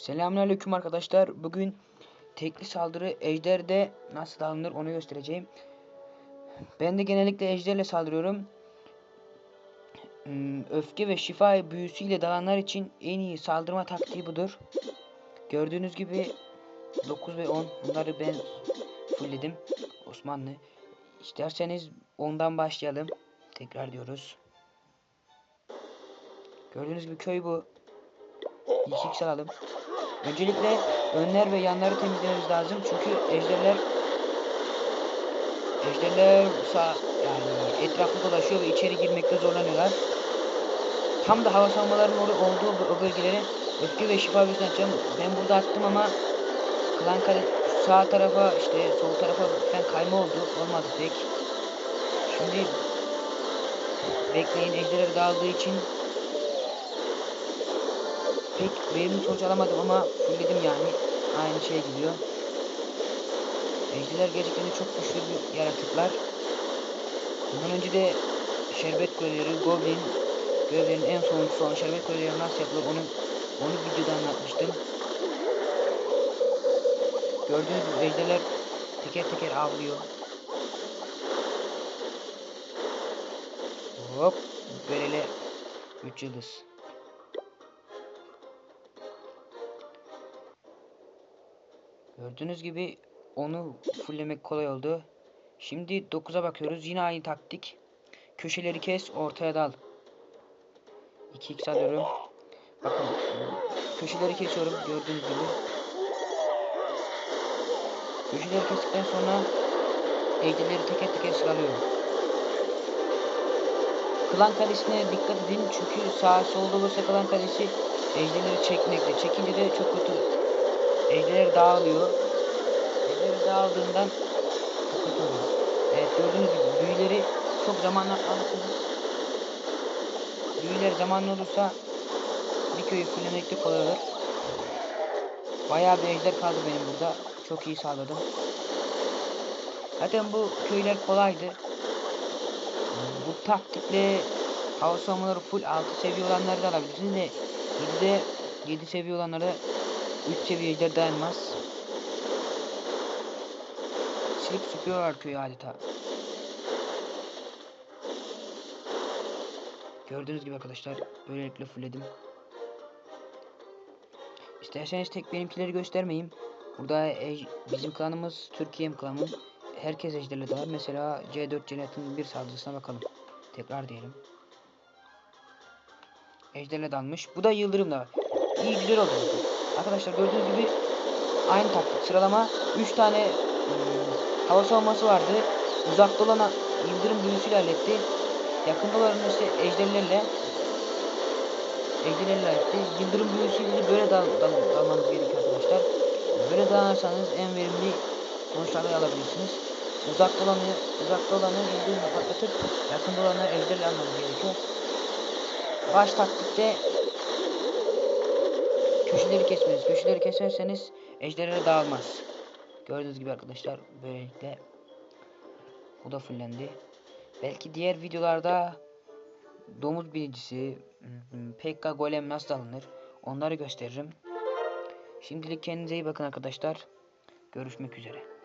Selamünaleyküm arkadaşlar. Bugün tekli saldırı ejderde nasıl alınır onu göstereceğim. Ben de genellikle ejderle saldırıyorum. Hmm, Öfke ve şifa büyüsüyle dalanlar için en iyi saldırma taktiği budur. Gördüğünüz gibi 9 ve 10 bunları ben fullledim. Osmanlı. İsterseniz ondan başlayalım. Tekrar diyoruz. Gördüğünüz gibi köy bu. 2x alalım. Öncelikle önler ve yanları temizlememiz lazım. Çünkü ejderler ejderler sağ yani etrafı dolaşıyor ve içeri girmekte zorlanıyorlar. Tam da hava savunmalarının olduğu o bölgelere öfke ve şifa büyüsünü atacağım. Ben burada attım ama klan kale sağ tarafa işte sol tarafa falan kayma oldu. Olmadı pek. Şimdi bekleyin ejderler dağıldığı için pek verimli sonuç alamadım ama fullledim yani. Aynı şeye gidiyor. Ejderler gerçekten de çok güçlü bir yaratıklar. Bundan önce de şerbet kuleleri, goblin görevlerinin en sonuncusu olan şerbet kuleleri nasıl yapılır onu onu videoda anlatmıştım. Gördüğünüz gibi ejderler teker teker avlıyor. Hop böyle 3 yıldız. Gördüğünüz gibi onu fulllemek kolay oldu. Şimdi 9'a bakıyoruz. Yine aynı taktik. Köşeleri kes, ortaya dal. 2x alıyorum. Bakın köşeleri kesiyorum gördüğünüz gibi. Köşeleri kestikten sonra ejderleri teker teker sıralıyorum. Klan kalesine dikkat edin çünkü sağ solda olursa klan kalesi ejderleri çekmekte. Çekince de çok kötü ejderler dağılıyor. Ejderler dağıldığından oluyor. Evet gördüğünüz gibi büyüleri çok zamanla alırsınız. Büyüler zamanlı olursa bir köyü fullemekte kolay olur. Bayağı bir ejder kaldı benim burada. Çok iyi sağladım. Zaten bu köyler kolaydı. Bu taktikle hava savunmaları full 6 seviye olanları da alabilirsiniz de 7'de 7 seviye olanlara 3 seviye ejder dayanmaz. Silip süpüyorlar köyü adeta. Gördüğünüz gibi arkadaşlar böylelikle fullledim. İsterseniz tek benimkileri göstermeyeyim. Burada bizim klanımız Türkiye klanı. Herkes ejderle dalar. Mesela C4 Cennetin bir saldırısına bakalım. Tekrar diyelim. Ejderle dalmış. Bu da yıldırım da. İyi güzel oldu. Arkadaşlar gördüğünüz gibi aynı taktik sıralama 3 tane ım, hava savunması vardı. Uzakta olana yıldırım büyüsüyle halletti. Yakında olanı ise ejderlerle ejderlerle halletti. Yıldırım büyüsüyle de böyle dal, dal, dalmanız gerekiyor arkadaşlar. Böyle dalarsanız en verimli sonuçlar alabilirsiniz. Uzakta olanı, uzakta olanı yıldırımla patlatıp yakında olanı ejderle almanız gerekiyor. Baş taktikte köşeleri kesmeniz. Köşeleri keserseniz ejderlere dağılmaz. Gördüğünüz gibi arkadaşlar böylelikle bu da fullendi. Belki diğer videolarda domuz binicisi, hmm, PK golem nasıl alınır onları gösteririm. Şimdilik kendinize iyi bakın arkadaşlar. Görüşmek üzere.